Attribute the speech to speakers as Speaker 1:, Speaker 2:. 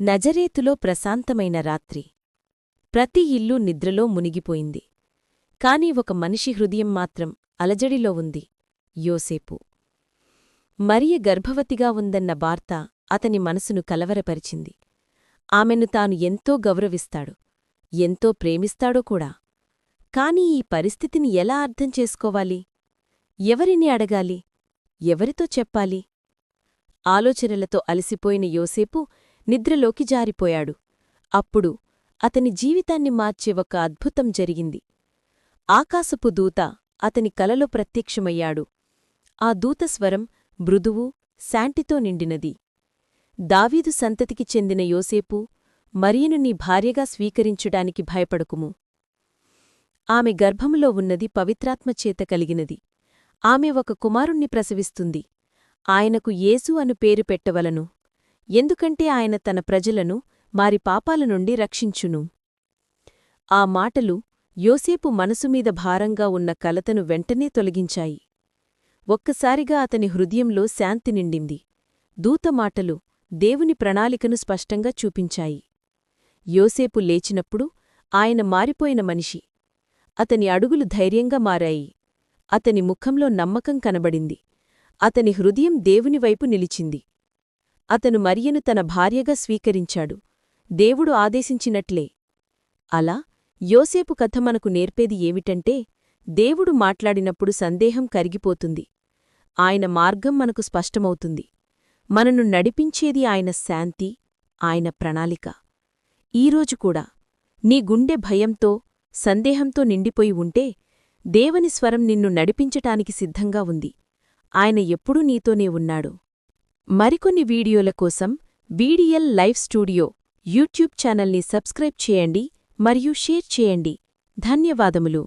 Speaker 1: నజరేతులో ప్రశాంతమైన రాత్రి. ప్రతి ఇల్లు నిద్రలో మునిగిపోయింది. కాని ఒక మనిషి హృదయం మాత్రం అలజడిలో ఉంది. యోసేపు. మరియ గర్భవతిగా ఉందన్న వార్త అతని మనసును కలవరపరిచింది. ఆమెను తాను ఎంతో గౌరవిస్తాడు. ఎంతో ప్రేమిస్తాడో కూడా. కాని ఈ పరిస్థితిని ఎలా అర్థం చేసుకోవాలి? ఎవరిని అడగాలి? ఎవరితో చెప్పాలి? ఆలోచనలతో అలసిపోయిన యోసేపు నిద్రలోకి జారిపోయాడు. అప్పుడు అతని జీవితాన్ని మార్చే ఒక అద్భుతం జరిగింది. ఆకాశపు దూత అతని కలలో ప్రత్యక్షమయ్యాడు. ఆ దూతస్వరం మృదువు శాంటితో నిండినది. దావీదు సంతతికి చెందిన యోసేపు మరియను నీ భార్యగా స్వీకరించుడానికి భయపడకుము. ఆమె గర్భములో ఉన్నది పవిత్రాత్మచేత కలిగినది. ఆమె ఒక కుమారుణ్ణి ప్రసవిస్తుంది. ఆయనకు యేసు అను పేరు పెట్టవలను. ఎందుకంటే ఆయన తన ప్రజలను వారి పాపాల నుండి రక్షించును. ఆ మాటలు యోసేపు మనసుమీద భారంగా ఉన్న కలతను వెంటనే తొలగించాయి. ఒక్కసారిగా అతని హృదయంలో శాంతి నిండింది. దూత మాటలు దేవుని ప్రణాళికను స్పష్టంగా చూపించాయి. యోసేపు లేచినప్పుడు ఆయన మారిపోయిన మనిషి. అతని అడుగులు ధైర్యంగా మారాయి. అతని ముఖంలో నమ్మకం కనబడింది. అతని హృదయం దేవునివైపు నిలిచింది. అతను మరియను తన భార్యగా స్వీకరించాడు. దేవుడు ఆదేశించినట్లే. అలా యోసేపు కథ మనకు నేర్పేది ఏమిటంటే దేవుడు మాట్లాడినప్పుడు సందేహం కరిగిపోతుంది. ఆయన మార్గం మనకు స్పష్టమవుతుంది. మనను నడిపించేది ఆయన శాంతి ఆయన ప్రణాళిక. ఈరోజు కూడా నీ గుండె భయంతో సందేహంతో నిండిపోయి ఉంటే దేవుని స్వరం నిన్ను నడిపించటానికి సిద్ధంగా ఉంది. ఆయన ఎప్పుడూ నీతోనే ఉన్నాడు. మరికొన్ని వీడియోల కోసం వీడియల్ లైవ్ స్టూడియో యూట్యూబ్ ఛానల్ని సబ్స్క్రైబ్ చేయండి మరియు షేర్ చేయండి. ధన్యవాదములు.